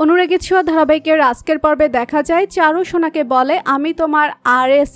অনুরাগী ছোঁয়া ধারাবাহিকের আজকের পর্বে দেখা যায়। চারু সোনাকে বলে, আমি তোমার আর এর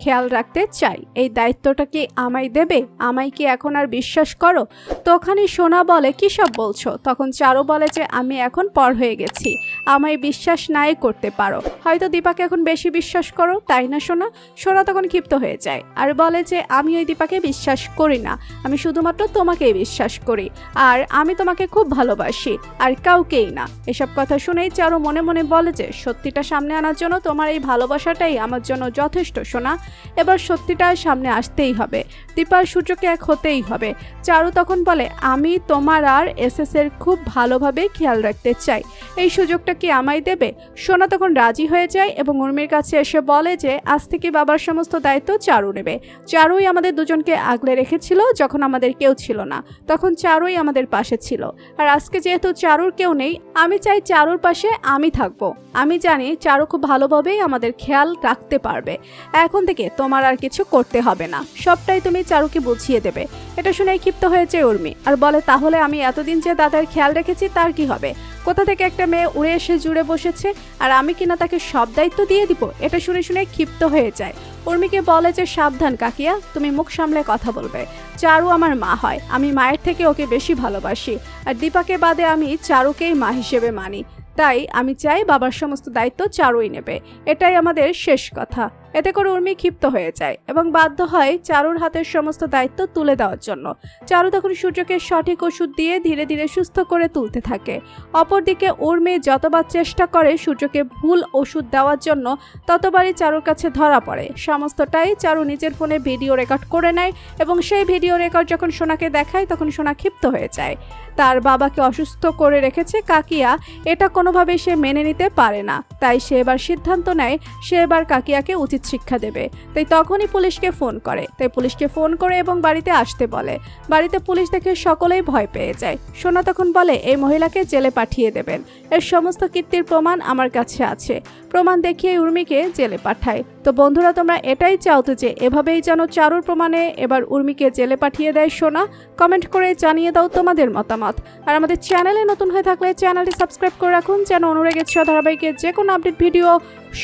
খেয়াল রাখতে চাই। এই দায়িত্বটা কি আমায় দেবে? আমায় কি এখন আর বিশ্বাস করো? তখনই সোনা বলে, কী সব বলছো? তখন চারু বলে যে, আমি এখন পর হয়ে গেছি। আমায় বিশ্বাস নাই করতে পারো। হয়তো দীপাকে এখন বেশি বিশ্বাস করো, তাই না সোনা? সোনা তখন ক্ষিপ্ত হয়ে যায় আর বলে যে, আমি ওই দীপাকে বিশ্বাস করি না। আমি শুধুমাত্র তোমাকেই বিশ্বাস করি। আর আমি তোমাকে খুব ভালোবাসি। আর কাউকেই না। এসব কথা শুনেই চারু মনে মনে বলে যে, সত্যিটা সামনে আনার জন্য তোমার এই ভালোবাসাটাই আমার জন্য যথেষ্ট শোনা এবার সত্যিটা সামনে আসতেই হবে। দীপার সূর্যকে এক হতেই হবে। চারু তখন বলে, আমি তোমার আর এস এর খুব ভালোভাবে খেয়াল রাখতে চাই। এই সুযোগটা কি আমায় দেবে? সোনা তখন রাজি হয়ে যায় এবং উর্মির কাছে এসে বলে যে, আজ থেকে বাবার সমস্ত দায়িত্ব চারু নেবে। চারুই আমাদের দুজনকে আগলে রেখেছিল যখন আমাদের কেউ ছিল না। তখন চারুই আমাদের পাশে ছিল। আর আজকে যেহেতু চারুর কেউ নেই, আমি চাই চারুর পাশে আমি থাকব। আমি জানি চারু খুব ভালোভাবেই আমাদের খেয়াল রাখতে পারবে। এখন থেকে তোমার আর কিছু করতে হবে না। সবটাই তুমি চারুকে বুঝিয়ে দেবে। এটা শুনে ক্ষিপ্ত হয়েছে উর্মি। আর বলে, তাহলে আমি এতদিন যে দাদার খেয়াল রেখেছি, তার কি হবে? কোথা থেকে একটা মেয়ে উড়ে এসে জুড়ে বসেছে? আর আমি কিনা তাকে সব দায়িত্ব দিয়ে দিব? এটা শুনে শুনে ক্ষিপ্ত হয়ে যায়। উর্মিকে বলে যে, সাবধান কাকিয়া, তুমি মুখ সামলে কথা বলবে। চারু আমার মা হয়। আমি মায়ের থেকে ওকে বেশি ভালোবাসি। আর দীপাকে বাদে আমি চারুকেই মা হিসেবে মানি। তাই আমি চাই বাবার সমস্ত দায়িত্ব চারুই নেবে। এটাই আমাদের শেষ কথা। এতে করে উর্মি ক্ষিপ্ত হয়ে যায় এবং বাধ্য হয় চারুর হাতের সমস্ত দায়িত্ব তুলে দেওয়ার জন্য। চারু তখন সূর্যকে সঠিক ওষুধ দিয়ে ধীরে ধীরে সুস্থ করে তুলতে থাকে। অপরদিকে উর্মি যতবার চেষ্টা করে সূর্যকে ভুল ওষুধ দেওয়ার জন্য, ততবারই চারুর কাছে ধরা পড়ে। সমস্তটাই চারু নিজের ফোনে ভিডিও রেকর্ড করে নেয় এবং সেই ভিডিও রেকর্ড যখন সোনাকে দেখায়, তখন সোনা ক্ষিপ্ত হয়ে যায়। তার বাবাকে অসুস্থ করে রেখেছে কাকিয়া। এটা কোনোভাবেই সে মেনে নিতে পারে না। তাই সে এবার সিদ্ধান্ত নেয়, সে এবার কাকিয়াকে উচিত শিক্ষা দেবে। তাই তখনই পুলিশকে ফোন করে। তাই পুলিশকে ফোন করে এবং বাড়িতে আসতে বলে। বাড়িতে পুলিশ দেখে সকলেই ভয় পেয়ে যায়। সোনা তখন বলে, এই মহিলাকে জেলে পাঠিয়ে দেবেন। এর সমস্ত কীর্তির প্রমাণ আমার কাছে আছে। প্রমাণ দেখিয়ে উর্মিকে জেলে পাঠায়। তো বন্ধুরা, তোমরা এটাই চাও তো যে এভাবেই যেন চারুর প্রমাণে এবার উর্মিকে জেলে পাঠিয়ে দেয় সোনা। কমেন্ট করে জানিয়ে দাও তোমাদের মতামত। আর আমাদের চ্যানেলে নতুন হয়ে থাকলে চ্যানেলটি সাবস্ক্রাইব করে রাখুন, যেন অনুরাগের ছ ধারাবাহিকের যে কোনো আপডেট ভিডিও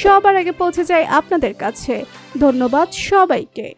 সবার আগে পৌঁছে যায় আপনাদের কাছে। ধন্যবাদ সবাইকে।